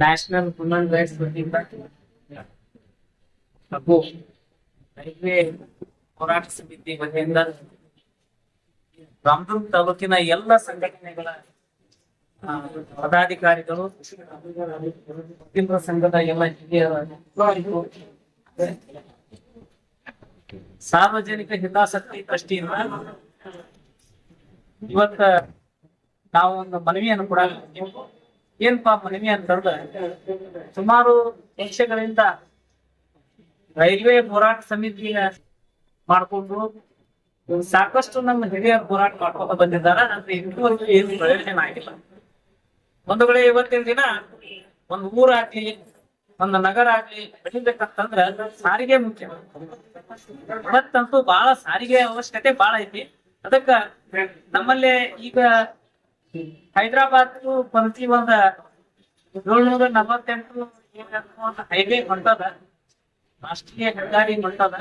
National human rights ವತಿಯಿಂದ ಹಾಗೂ railway ಹೋರಾಟ ವತಿಯಿಂದ ರಾಮದುರ್ಗ ತಾಲೂಕಿನ ಎಲ್ಲ ಸಂಘಟನೆಗಳ ಪದಾಧಿಕಾರಿಗಳು ವಕೀಲರ ಸಂಘದ ಎಲ್ಲ ಹಿರಿಯ ಸಾರ್ವಜನಿಕ ಹಿತಾಸಕ್ತಿ ದೃಷ್ಟಿಯಿಂದ ಇವತ್ತ ನಾವು ಒಂದು ಮನವಿಯನ್ನು ಕೂಡ ಏನಪ್ಪಾ ಮನವಿ ಅಂತಂದ್ರೆ ಸುಮಾರು ವರ್ಷಗಳಿಂದ ರೈಲ್ವೆ ಹೋರಾಟ ಸಮಿತಿ ಮಾಡ್ಕೊಂಡು ಸಾಕಷ್ಟು ನಮ್ಮ ಹಿರಿಯರು ಹೋರಾಟ ಮಾಡ್ಕೊಂಡು ಬಂದಿದ್ದಾರೆ. ಆದ್ರೆ ಇದುವರೆಗೂ ಏನು ಪ್ರಯೋಜನ ಆಗಿಲ್ಲ. ಒಂದು ಕಡೆ ಇವತ್ತಿನ ದಿನ ಒಂದು ಊರಾಗ್ಲಿ ಒಂದು ನಗರ ಆಗ್ಲಿ ಬೆಳಿಬೇಕಂತಂದ್ರ ಸಾರಿಗೆ ಮುಖ್ಯ. ಇವತ್ತಂತೂ ಬಹಳ ಸಾರಿಗೆ ಅವಶ್ಯಕತೆ ಬಹಳ ಐತಿ. ಅದಕ್ಕ ನಮ್ಮಲ್ಲೇ ಈಗ ಹೈದರಾಬಾದ್ ಪ್ರತಿ ಒಂದ ಏಳ್ನೂರ ನಲವತ್ತೆಂಟು ಹೈವೇ ಹೊಂಟದ ರಾಷ್ಟ್ರೀಯ ಹೆದ್ದಾರಿ ಹೊಂಟದ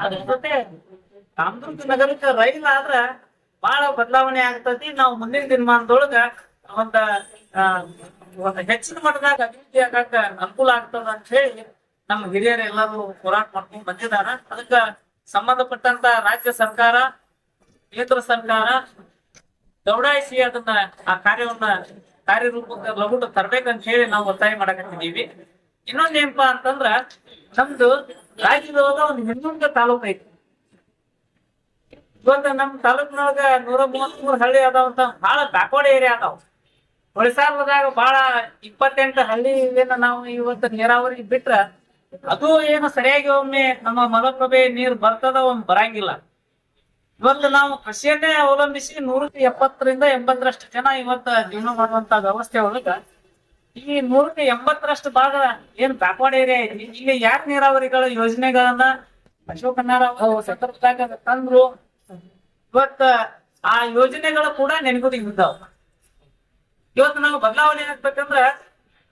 ಅದ್ರ ಜೊತೆ ರಾಮದುರ್ಗ ನಗರಕ್ಕೆ ರೈಲ್ ಆದ್ರ ಬಹಳ ಬದಲಾವಣೆ ಆಗ್ತತಿ ನಾವು ಮುಂದಿನ ದಿನಮಾನದೊಳಗ ಒಂದ್ ಹೆಚ್ಚಿನ ಮಟ್ಟದಾಗ ಅಭಿವೃದ್ಧಿ ಆಗಾಕ ಅನುಕೂಲ ಆಗ್ತದ ಅಂತ ಹೇಳಿ ನಮ್ಮ ಹಿರಿಯರು ಎಲ್ಲರೂ ಹೋರಾಟ ಮಾಡ್ಕೊಂಡು ಬಂದಿದಾರ. ಅದಕ್ಕ ಸಂಬಂಧಪಟ್ಟಂತ ರಾಜ್ಯ ಸರ್ಕಾರ, ಕೇಂದ್ರ ಸರ್ಕಾರ ದೌಡಾಯಿಸಿ ಅದನ್ನ ಆ ಕಾರ್ಯವನ್ನ ಕಾರ್ಯರೂಪಕ್ಕೆ ಲಘುಟ ತರ್ಬೇಕಂತ ಹೇಳಿ ನಾವು ಒತ್ತಾಯ ಮಾಡಕತ್ತಿದೀವಿ ಇನ್ನೊಂದೇನಪ್ಪಾ ಅಂತಂದ್ರ, ನಮ್ದು ರಾಜ್ಯದೊಳಗ ಒಂದು ಹಿಂದುಳಿದ ತಾಲೂಕ್ ಐತಿ. ಇವತ್ತ ನಮ್ ತಾಲೂಕಿನೊಳಗ ನೂರ ಮೂವತ್ತ್ ಮೂರ್ ಹಳ್ಳಿ ಅದಾವಂತ ಬಹಳ ಬ್ಯಾಕ್ವರ್ಡ್ ಏರಿಯಾ ಅದಾವ. ಹೊಳಿಸಾಲದಾಗ ಬಹಳ ಇಪ್ಪತ್ತೆಂಟು ಹಳ್ಳಿ ನಾವು ಇವತ್ತು ನೀರಾವರಿ ಬಿಟ್ರ, ಅದು ಏನು ಸರಿಯಾಗಿ ಒಮ್ಮೆ ನಮ್ಮ ಮಲಪ್ರಭೆ ನೀರ್ ಬರ್ತದ ಒಮ್ಮೆ ಬರಂಗಿಲ್ಲ. ಇವತ್ತು ನಾವು ಕೃಷಿಯನ್ನೇ ಅವಲಂಬಿಸಿ ನೂರಕ್ಕೆ ಎಪ್ಪತ್ತರಿಂದ ಎಂಬತ್ತರಷ್ಟು ಜನ ಇವತ್ತು ಜೀವನ ಮಾಡುವಂತ ವ್ಯವಸ್ಥೆ ಒಳಗ ಈ ನೂರಕ್ಕೆ ಎಂಬತ್ತರಷ್ಟು ಭಾಗ ಏನ್ ಬ್ಯಾಕ್ವರ್ಡ್ ಏರಿಯಾ ಐತಿ ಈಗ ಯಾರ ನೀರಾವರಿಗಳ ಯೋಜನೆಗಳನ್ನ ಅಶೋಕ ಸಂದರ್ಭದಾಗ ತಂದ್ರು? ಇವತ್ತ ಆ ಯೋಜನೆಗಳು ಕೂಡ ನೆನಗುದಿ ಇದ್ದಾವ. ಇವತ್ತು ನಾವು ಬದಲಾವಣೆ ಏನಾಗ್ಬೇಕಂದ್ರ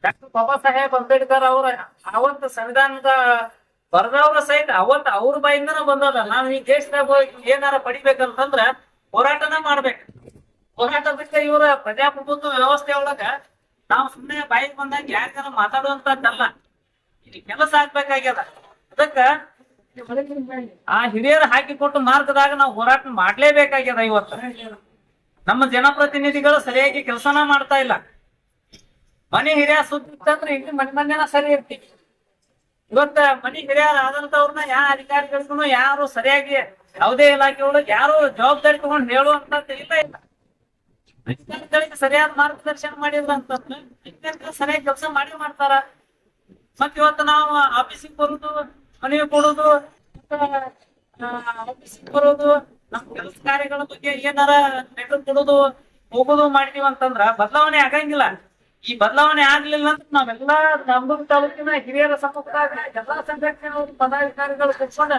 ಡಾಕ್ಟರ್ ಬಾಬಾ ಸಾಹೇಬ್ ಅಂಬೇಡ್ಕರ್ ಅವರ ಆವಂತ ಸಂವಿಧಾನದ ಬರದವ್ರ ಸಹಿತ ಅವತ್ತು ಅವ್ರ ಬಾಯಿಂದನ ಬಂದದ. ನಾವ್ ಈ ದೇಶದಾಗ ಏನಾರ ಪಡಿಬೇಕಂತಂದ್ರ ಹೋರಾಟನ ಮಾಡ್ಬೇಕು. ಹೋರಾಟ ಬಿಟ್ಟ ಇವರ ಪ್ರಜಾಪ್ರಭುತ್ವ ವ್ಯವಸ್ಥೆ ಒಳಗ ನಾವು ಸುಮ್ಮನೆ ಬಾಯಿಗೆ ಬಂದಾಗ ಯಾರಿಗಾರ ಮಾತಾಡುವಂತದ್ದಲ್ಲ. ಇಲ್ಲಿ ಕೆಲಸ ಆಗ್ಬೇಕಾಗ್ಯದ. ಅದಕ್ಕ ಆ ಹಿರಿಯರು ಹಾಕಿಕೊಟ್ಟು ಮಾರ್ಗದಾಗ ನಾವು ಹೋರಾಟ ಮಾಡ್ಲೇಬೇಕಾಗ್ಯದ ಇವತ್ತು. ನಮ್ಮ ಜನಪ್ರತಿನಿಧಿಗಳು ಸರಿಯಾಗಿ ಕೆಲಸನ ಮಾಡ್ತಾ ಇಲ್ಲ. ಮನೆ ಹಿರಿಯ ಸುದ್ದಿ ಇತ್ತಂದ್ರೆ ಇಲ್ಲಿ ಮನೆ ಮಂದಿನ ಸರಿ ಇರ್ತೀವಿ ಇವತ್ತ ಮನಿ ಹಿರಿಯರ್ ಆದಂತವ್ರನ್ನ ಯಾವ ಅಧಿಕಾರಿಗಳಿಗೂ ಯಾರು ಸರಿಯಾಗಿ ಯಾವುದೇ ಇಲಾಖೆ ಒಳಗೆ ಯಾರು ಜವಾಬ್ದಾರಿ ತಗೊಂಡು ಹೇಳುವಂತ ಇಲ್ಲ ಇಲ್ಲ. ಅಧಿಕಾರಿಗಳಿಗೆ ಸರಿಯಾದ ಮಾರ್ಗದರ್ಶನ ಮಾಡಿದ್ರ ಅಂತಂದ್ರೆ ಅಧಿಕಾರಿಗಳು ಸರಿಯಾಗಿ ಕೆಲಸ ಮಾಡಿ ಮಾಡ್ತಾರ. ಮತ್ ಇವತ್ತು ನಾವು ಆಫೀಸಿಗೆ ಬರುದು ಮನವಿ ಕೊಡುದು ಆಫೀಸಿಗೆ ಬರೋದು, ನಮ್ ಕೆಲಸ ಕಾರ್ಯಗಳ ಬಗ್ಗೆ ಏನಾರ ಲೆಟರ್ ಕೊಡುದು, ಹೋಗುದು ಮಾಡಿದೀವಿ ಅಂತಂದ್ರ ಬದಲಾವಣೆ ಆಗಂಗಿಲ್ಲ. ಈ ಬದಲಾವಣೆ ಆಗ್ಲಿಲ್ಲ ಅಂತ ನಾವೆಲ್ಲಾ ನಮ್ಮೂರ್ ತಾಲೂಕಿನ ಹಿರಿಯರ ಸಮ್ಮುಖದಾಗ ಎಲ್ಲಾ ಸಂಘಟನೆ ಪದಾಧಿಕಾರಿಗಳು ಕೂತ್ಕೊಂಡು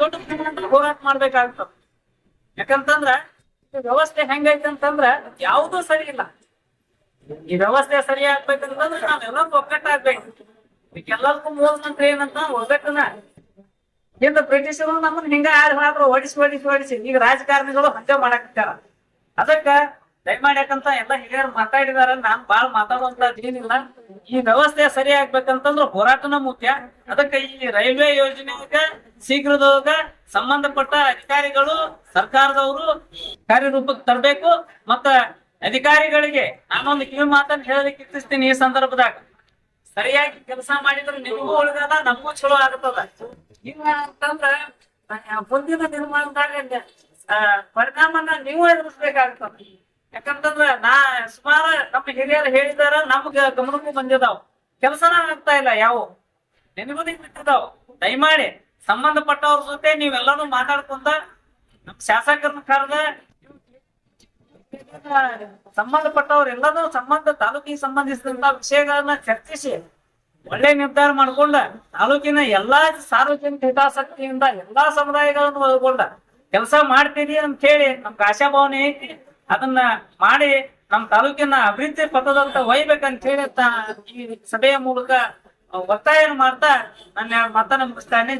ದೊಡ್ಡ ಹೋರಾಟ ಮಾಡ್ಬೇಕಾಗ್ತದೆ. ಯಾಕಂತಂದ್ರ ಈ ವ್ಯವಸ್ಥೆ ಹೆಂಗೈತೆ ಅಂತಂದ್ರ ಯಾವುದೂ ಸರಿ ಇಲ್ಲ. ಈ ವ್ಯವಸ್ಥೆ ಸರಿ ಆಗ್ಬೇಕಂತಂದ್ರೆ ನಾವೆಲ್ಲ ಒಗ್ಗಟ್ಟಾಗ್ಬೇಕು. ಎಲ್ಲರಿಗೂ ಮೂಲ ಮಂತ್ರ ಏನಂತ ಒಗ್ಗಟ್ಟನ ಇಂದ ಬ್ರಿಟಿಷರು ನಮ್ಮನ್ನ ಹಿಂಗ ಯಾರು ಮಾಡ್ರು ಓಡಿಸಿ ಓಡಿಸಿ ಓಡಿಸಿ. ಈಗ ರಾಜಕಾರಣಿಗಳು ಹಂಗೆ ಮಾಡಾಕತ್ತಾರ ಅದಕ್ಕ ದಯಮಾಡಿ ಯಾಕಂತ ಎಲ್ಲ ಹಿರಿಯರು ಮಾತಾಡಿದಾರ. ನಾನ್ ಬಾಳ್ ಮಾತಾಡುವಂತದ್ ಏನಿಲ್ಲ. ಈ ವ್ಯವಸ್ಥೆ ಸರಿ ಆಗ್ಬೇಕಂತಂದ್ರ ಹೋರಾಟನ ಮುಖ್ಯ. ಅದಕ್ಕ ಈ ರೈಲ್ವೆ ಯೋಜನೆಗ ಶೀಘ್ರದೊಳಗ ಸಂಬಂಧಪಟ್ಟ ಅಧಿಕಾರಿಗಳು ಸರ್ಕಾರದವರು ಕಾರ್ಯರೂಪಕ್ಕೆ ತರಬೇಕು. ಮತ್ತ ಅಧಿಕಾರಿಗಳಿಗೆ ನಾನೊಂದು ಕಿವಿ ಮಾತನ್ನ ಹೇಳಲಿಕ್ಕೆ ಇಚ್ಛಿಸ್ತೀನಿ ಈ ಸಂದರ್ಭದಾಗ. ಸರಿಯಾಗಿ ಕೆಲಸ ಮಾಡಿದ್ರೆ ನಿಮಗೂ ಉಳಿದದ ನಮಗೂ ಚಲೋ ಆಗತ್ತದ. ಇಲ್ಲ ಅಂತಂದ್ರ ಮುಂದಿನ ಆ, ಪರಿಣಾಮನ ನೀವು ಎದುರಿಸ್ಬೇಕಾಗ್ತದ ಯಾಕಂತಂದ್ರ ನಾ ಸುಮಾರು ನಮ್ಮ ಹಿರಿಯರು ಹೇಳಿದಾರ, ನಮ್ಗ ಗಮನಕ್ಕೂ ಬಂದಿದಾವ್. ಕೆಲಸನ ಆಗ್ತಾ ಇಲ್ಲ ಯಾವ. ನಿನಗೂ ಬಿಟ್ಟಿದಾವ್. ದಯಮಾಡಿ, ಸಂಬಂಧಪಟ್ಟವ್ರ ಜೊತೆ ನೀವೆಲ್ಲಾನು ಮಾತಾಡ್ಕೊಂತ ನಮ್ ಶಾಸಕರನ್ನ ಕರೆದ, ಸಂಬಂಧಪಟ್ಟವ್ರು ಎಲ್ಲರೂ ಸಂಬಂಧ, ತಾಲೂಕಿಗೆ ಸಂಬಂಧಿಸಿದಂತ ವಿಷಯಗಳನ್ನ ಚರ್ಚಿಸಿ, ಒಳ್ಳೆ ನಿರ್ಧಾರ ಮಾಡ್ಕೊಂಡ, ತಾಲೂಕಿನ ಎಲ್ಲಾ ಸಾರ್ವಜನಿಕ ಹಿತಾಸಕ್ತಿಯಿಂದ ಎಲ್ಲಾ ಸಮುದಾಯಗಳನ್ನು ಒಳಗೊಂಡ, ಕೆಲಸ ಮಾಡ್ತೀರಿ ಅಂತ ಹೇಳಿ ನಮ್ಗೆ ಆಶಾಭಾವನೆ ಐತಿ. ಅದನ್ನ ಮಾಡಿ ನಮ್ಮ ತಾಲೂಕಿನ ಅಭಿವೃದ್ಧಿ ಪಥದಂತ ಒಯ್ಬೇಕಂತ ಹೇಳಿ ಈ ಸಭೆಯ ಮೂಲಕ ಒತ್ತಾಯ ಮಾಡ್ತಾ ನನ್ನ ಮಾತನ್ನ ಮುಗಿಸ್ತಾನೆ